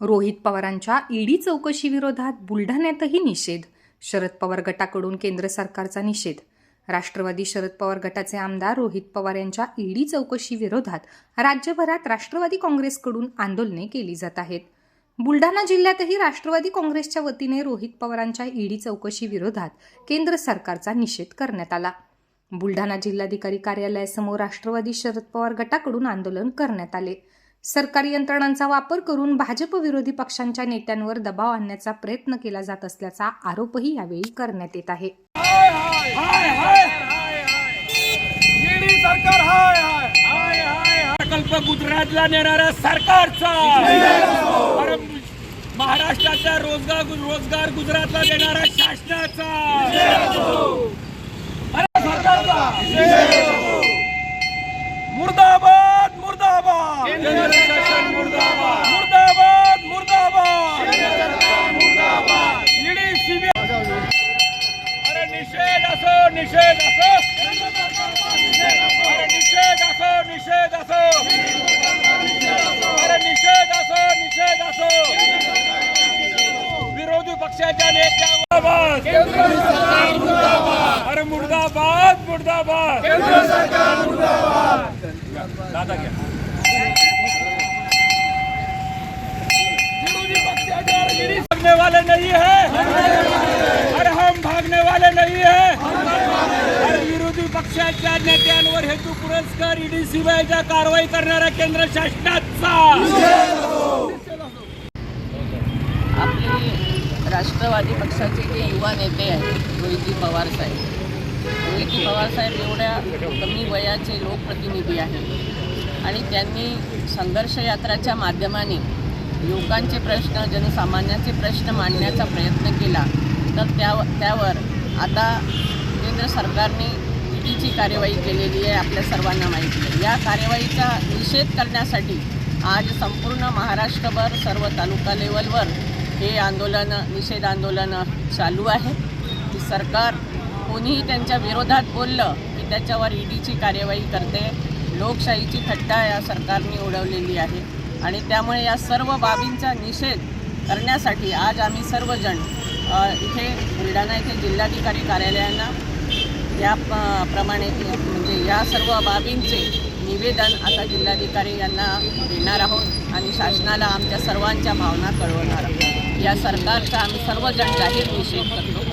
रोहित पवारांच्या ईडी चौकशीविरोधात बुलढाण्यातही निषेध. शरद पवार गटाकडून केंद्र सरकारचा निषेध. राष्ट्रवादी शरद पवार गटाचे आमदार रोहित पवार यांच्या ईडी चौकशीविरोधात राज्यभरात राष्ट्रवादी काँग्रेसकडून आंदोलने केली जात आहेत. बुलढाणा जिल्ह्यातही राष्ट्रवादी काँग्रेसच्या वतीने रोहित पवारांच्या ईडी चौकशीविरोधात केंद्र सरकारचा निषेध करण्यात आला. बुलढाणा जिल्हाधिकारी कार्यालयासमोर राष्ट्रवादी शरद पवार गटाकडून आंदोलन करण्यात आले. सरकारी यंत्रणांचा वापर करून भाजप विरोधी पक्षांच्या नेत्यांवर दबाव आणण्याचा प्रयत्न केला जात असल्याचा आरोपही यावेळी करण्यात येत आहे. प्रकल्प गुजरातला नेणाऱ्या सरकारचा! महाराष्ट्राचा रोजगार रोजगार गुजरातला देणाऱ्या शासनाचा! मुर्दाबाद! मुर्दाबाद मुर्दाबाद! मुर्दाबाद! मुर्दाबाद ईडी सीबीआय! अरे निषेध असो निषेध असो! अरे निषेध असो निषेध असो! अरे निषेध असो निषेध असो! विरोधी पक्षाच्या अरे मुर्दाबाद! मुर्दाबाद! दादा घ्या. विरोधी पक्षाच्या ईडी भागने वाले नहीं है अरे हम भागने वाले नहीं है विरोधी पक्षाच्या नेत्यांवर हेतू पुरस्कार ईडी सीबीआयच्या कारवाई करणाऱ्या केंद्र शासनाचा. आपले राष्ट्रवादी पक्षाचे जे युवा नेते आहेत रोहितजी पवार साहेब रोहितजी पवार एवढ्या कमी वयाचे लोकप्रतिनिधी आहेत. आणि त्यांनी संघर्ष यात्राच्या माध्यमाने लोकांचे प्रश्न जनसामान्याचे प्रश्न मांडण्याचा प्रयत्न केला. तर त्या त्यावर आता केंद्र सरकारने ईडीची कार्यवाही केलेली आहे आपल्या सर्वांना माहिती आहे. या कार्यवाहीचा निषेध करण्यासाठी आज संपूर्ण महाराष्ट्रभर सर्व तालुका लेवलवर हे आंदोलन निषेध आंदोलन चालू आहे. की सरकार कोणीही त्यांच्या विरोधात बोललं की त्याच्यावर ईडीची कार्यवाही करते. लोकशाहीची थट्टा या सरकारने उडवलेली आहे. आणि त्यामुळे या सर्व बाबींचा निषेध करण्यासाठी आज आम्ही सर्वजण इथे बुलढाणा येथे जिल्हाधिकारी कार्यालयांना या प्रमाणे म्हणजे या सर्व बाबींचे निवेदन आता जिल्हाधिकारी यांना देणार आहोत आणि शासनाला आमच्या सर्वांच्या भावना कळवणार आहोत. या सरकारचा आम्ही सर्वजण जाहीर निषेध करतो.